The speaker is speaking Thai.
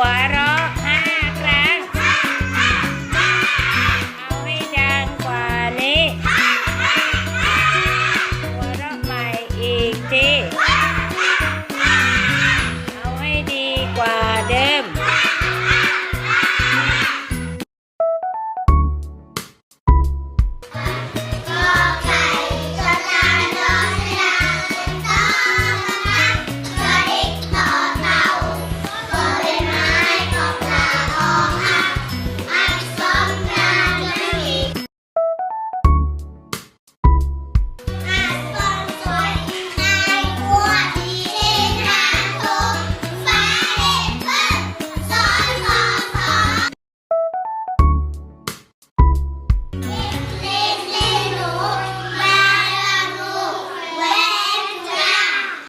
วเราะห้าครั้ง เอาให้ดังกว่านี้ หัวเราะใหม่อีกที เอาให้ดีกว่าเดิ